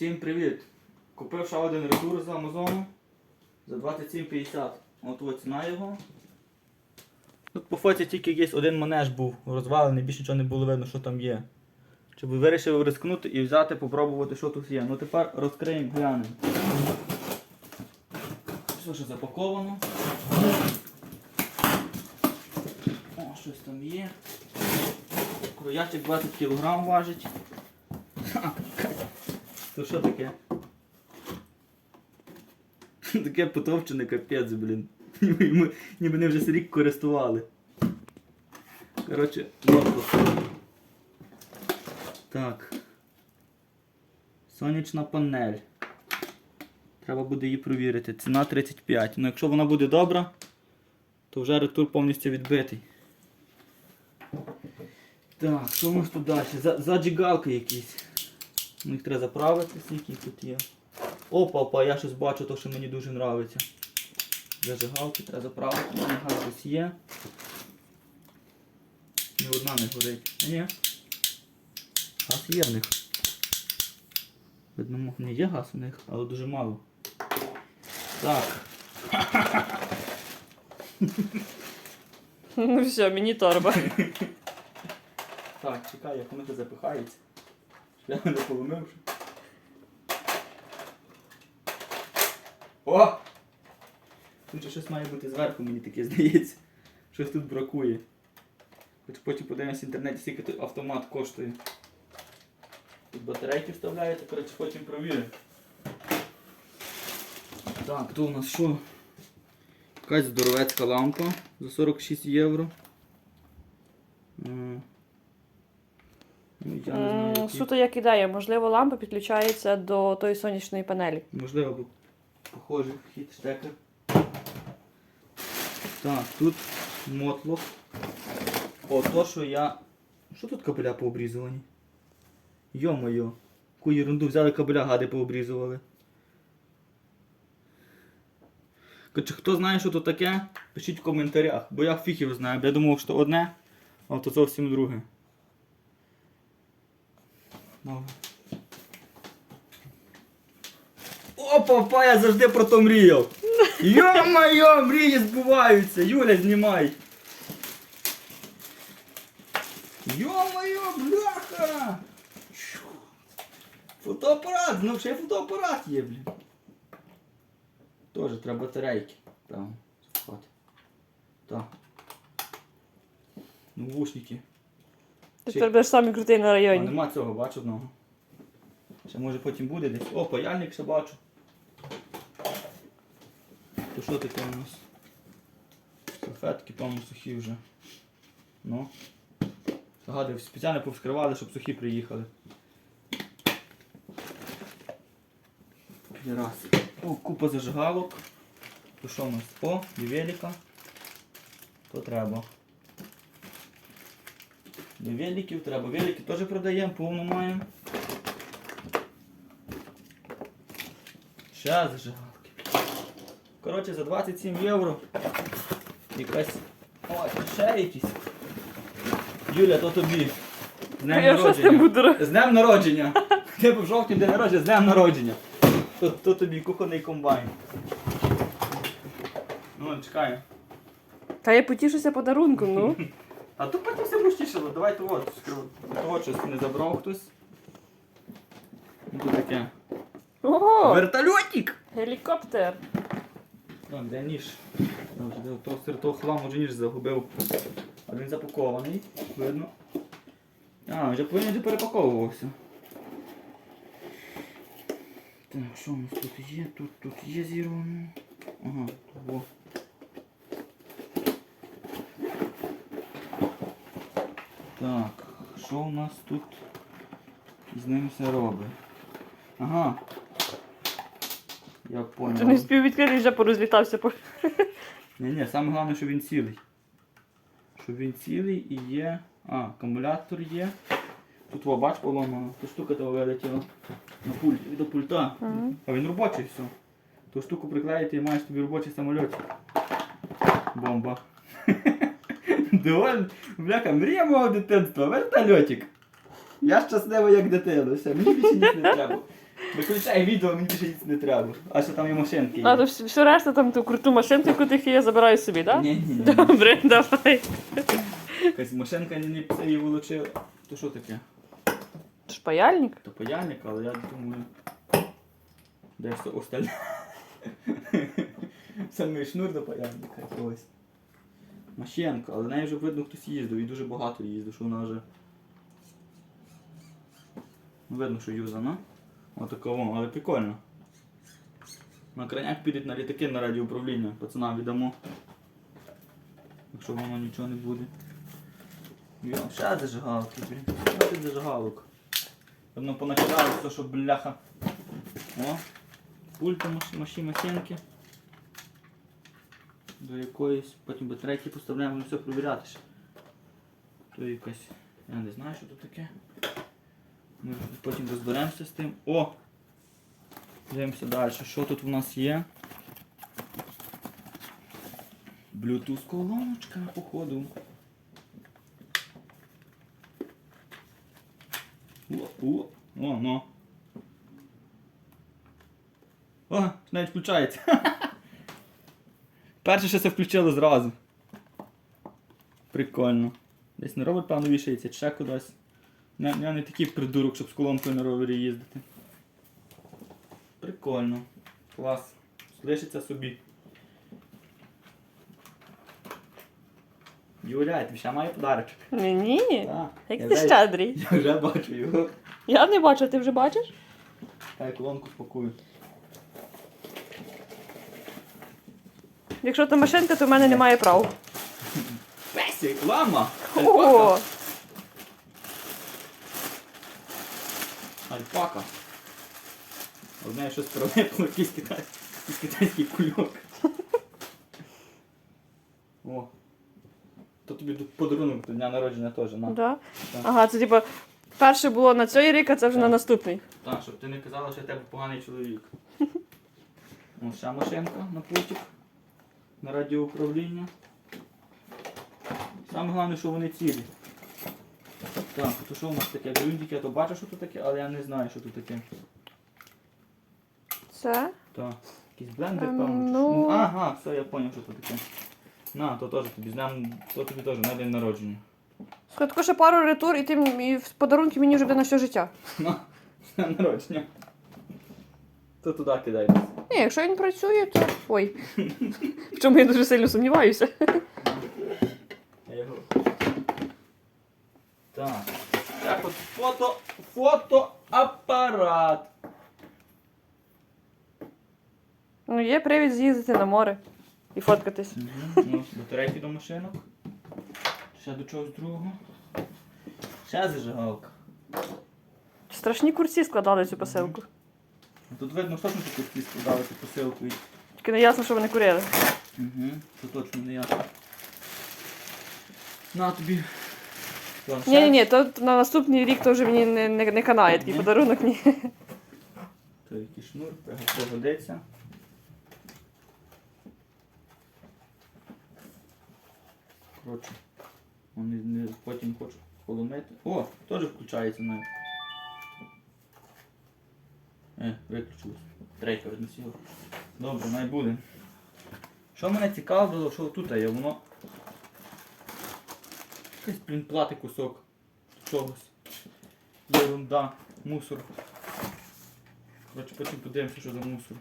Всім привіт! Купив ще один редур з Амазону за 27,50. От ось ціна його. Тут по фоті тільки є один манеж був розвалений, більше нічого не було видно, що там є. Щоб вирішив рискнути і взяти, попробувати, що тут є. Ну тепер розкриємо, глянемо. Що ж запаковано? О, щось там є. Кроячик 20 кг важить. То що таке? Таке потовчене капець, блін. Ніби, ніби не вже рік користували. Коротше, ноутбук. Так. Сонячна панель. Треба буде її провірити. Ціна 35. Ну якщо вона буде добра, то вже ретур повністю відбитий. Так, що у нас тут далі? За- Заджигалки якісь. Їх треба заправити, скільки тут є. Опа, опа, я щось бачу, то, що мені дуже подобається. Зажигалки треба заправити, газ щось є. Ні одна не горить. Ні. Газ є в них. Видно, не є газ у них, але дуже мало. Так. Ну все, мені торба. Так, чекай, як воно це Я не поломивши. О! Тут щось має бути зверху, мені таке здається. Щось тут бракує. Хоч потім подивимось в інтернеті, скільки той автомат коштує. Тут батарейки вставляєте, коротше, потім провіримо. Так, то у нас що? Якась здоровецька лампа за 46 євро. М. Я не знаю, які. Суто як ідея, можливо, лампа підключається до тої сонячної панелі. Можливо, бо похожий вхід штекер. Так, тут мотлок. О, то, що я. Що тут кабеля пообрізувані? Йо-моє. Яку ерунду взяли кабеля, гади пообрізували. Короче, хто знає, що тут таке, пишіть в коментарях, бо я його знаю, бо я думав, що одне, а то зовсім друге. Опа, па, я завжди про то мріяв. Йо-моє, мрії збуваються. Юля, знімай. Йо-моє, бляха. Фотоапарат, ну ще фотоапарат є, блін. Тоже треба батарейки. Там. Так. Навушники. Ти Чи- тепер будеш самий крутий на А, районі. нема цього, бачу одного. Ще може потім буде десь. О, паяльник ще бачу. То що таке у нас? Салфетки, певно, сухі вже. Ну. Гади, спеціально повскривали, щоб сухі приїхали. І Раз. О, купа зажигалок. То що у нас? О, і велика. То треба. До великів треба. Велики теж продаємо, повно маємо. Ще зажигалки. Коротше, за 27 євро. Якась. О, ще якісь. Юля, то тобі. З днем Я народження. буду. З днем народження. Тебе в жовтні день народження, з днем народження. То, то тобі кухонний комбайн. Ну, чекай. Та я потішуся подарунком, ну. А тут потім все пустішило. Давайте от, от щось не забрав хтось. Тут таке. Ого! Вертольотик! Гелікоптер. Так, де ніж? Там вже Того серед того хламу вже ніж загубив. А він запакований, видно. А, вже повинен перепаковувався. Так, що у нас тут є? Тут, тут є зірвано. Ага, во. Так, що у нас тут з ним все робить? Ага. Я понял. Ти не спів відкрити, вже порозлітався. Ні, ні, саме головне, що він цілий. Що він цілий і є. А, акумулятор є. Тут о, бач поломано, ту штука того вилетіла на пульт, до пульта. Ага. А він робочий все. Ту штуку приклеїти і маєш тобі робочий самоліт. Бомба. Доволі, бляха, мрія мого дитинства, вертольотик. Я щасливий як дитина, все, мені більше ніч не треба. Виключай відео, мені більше ніч не треба. А що там і машинки А є. то всю, всю решту там ту круту машинку, яку ти я забираю собі, так? Ні, ні, ні. Добре, давай. Якась машинка не це її вилучила. То що таке? Це ж паяльник? То паяльник, але я думаю. Де все остальне? Самий шнур до паяльника якогось. Машинка, але нею вже видно хтось їздив і дуже багато їздив, що вона вже. Ну, Видно, що юзана. Отаково, але прикольно. На крайняк підуть на літаки на радіоуправління. Пацанам віддамо. Якщо воно нічого не буде. Йо, ще зажигалки, блін. Ти зажигалок? Воно понакидали все, що бляха. О, пульти маш- маші машинки. До якоїсь, потім батарейки поставляємо, будемо все провіряти ще. То якась, я не знаю, що тут таке. Ми потім розберемося з тим. О! Дивимося далі. Що тут у нас є? Bluetooth колоночка, походу. О, о, о, ну. О, навіть включається. Перше, що це включило зразу. Прикольно. Десь на ровер, певно, вішається, чи ще кудись. Я, я не такий придурок, щоб з колонкою на ровері їздити. Прикольно. Клас. Лишиться собі. Юля, тобі ще має подарочок. Ні. Так. Як Я ти вже- щедрий. Я вже бачу його. Я не бачу, ти вже бачиш? Хай колонку спакую. Якщо то машинка, то в мене немає прав. Песик, лама! О, Альпака. Одне щось прилипло, якийсь китайський, якийсь китайський кульок. О. То тобі тут подарунок до дня народження теж, на. да. Так. Ага, це типу, перше було на цей рік, а це вже на наступний. Так, щоб ти не казала, що я тебе поганий чоловік. Ось ще машинка на пультик. На радіоуправління. Саме головне, що вони цілі. Так, то що у нас таке? Грюндики, я то бачу, що тут таке, але я не знаю, що тут таке. Це? Так. Якийсь блендер, Ем, певно. чи ну. що? Ага, все, я зрозумів, що тут таке. На, то теж тобі, з то тобі теж на день народження. Слухай, тако ще пару ретур, і ти м- і в подарунки мені вже буде на все життя. На, з днем народження. То туди кидай. Ні, якщо він працює, то. Ой. В чому я дуже сильно сумніваюся. Його. Так. Так от фото. Фотоапарат. Ну, є привід з'їздити на море і фоткатись. Угу. Ну, батарейки до машинок. Ще до чогось другого. Ще зажигалка. Страшні курці складали цю посилку. Тут видно, що ми тут всі складали цю посилку. і- Тільки не ясно, що вони курили. Угу. Це точно не ясно. На тобі. планшет. Ні, ні, ні, то на наступний рік то вже мені не, не, не канає такий Ні. подарунок, ні. То який шнур, пригодиться. Коротше, вони не, потім хочуть холомити. О, теж включається навіть. Е, виключилось. Трейка відносила. Добре, най буде. Що мене цікавило, що тут є, воно. Якийсь, плати кусок чогось. Єрунда, мусор. Коротше, потім подивимося, що за мусор.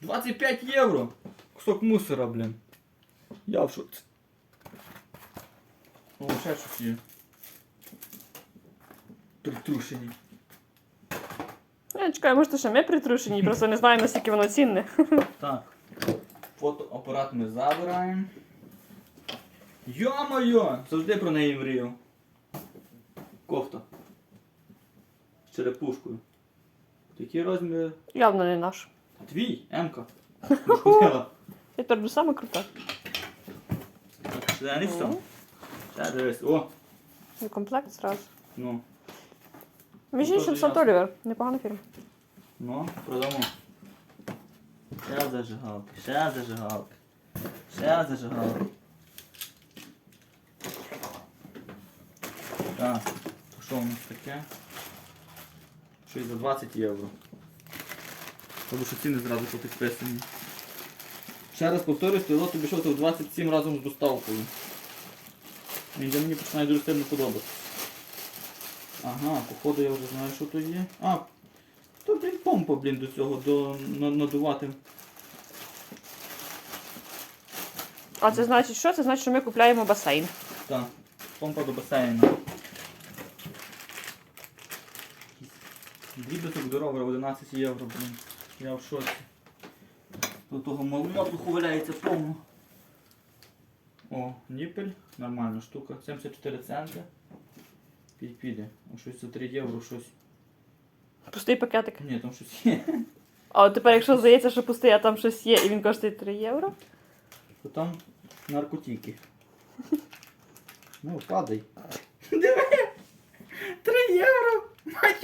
25 євро! Кусок мусора, блін. Я в шоці. О, ще щось є. Притрушені. Я чекаю, може, то ще ми притрушені, просто не знаю, наскільки воно цінне. Так. Фотоапарат ми забираємо. Йо-моє! Завжди про неї мрію. Кофта. З черепушкою. Такі розміри. Явно не наш. Твій, Емка. Я тепер саме крута. Це не все. Ще дивись. О, І комплект зразу. ну. Між Дуже іншим, ясно. Сант Олівер. Ну, продамо. Ще зажигалки, ще зажигалки. Ще зажигалки. Так. Що у нас таке? Щось за 20 євро. Тому що ціни зразу тут підписані. Ще раз повторюсь, лот обійшовся в 27 разом з доставкою. Він мені починає дуже сильно подобатися. Ага, походу я вже знаю, що то є. А, то блін помпа, блін, до цього, до на- надувати. А це значить що? Це значить, що ми купляємо басейн. Так, помпа до басейну. Дрібноток до ровера 11 євро, блін. Я в шоці. До того мотлуху валяється повно. О, ніпель, нормальна штука, 74 центи. Під піде. А щось за 3 євро, щось. Пустий пакетик. Ні, там щось є. А от тепер, якщо здається, що пустий, а там щось є, і він коштує 3 євро. То там наркотики. Ну, падай. Диви! 3 євро! Мать!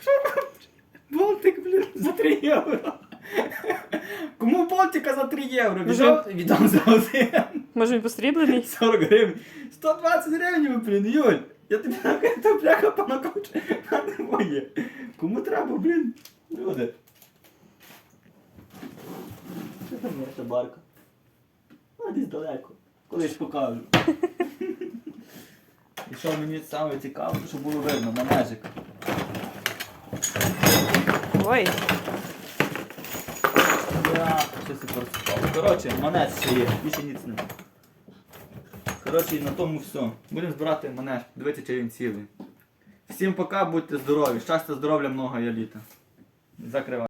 Що робиш? Болтик, блін, за 3 євро. Кому болтика за 3 євро? Віддав, віддам за один. Може він постріблений? 40 гривень. 120 гривень, блін, Юль. Я тобі на то бляха понакочу. А не моє. Кому треба, блін? Люди. Що там є барка? А десь далеко. Колись покажу. І що мені саме цікаво, щоб було видно, манежик. Ой, Я щось і. Коротше, манеж ще є, більше ніц нема. Коротше, на тому все. Будемо збирати мене, дивитися, чи він цілий. Всім пока, будьте здорові. Щастя, здоров'я, много я літа. Закривай.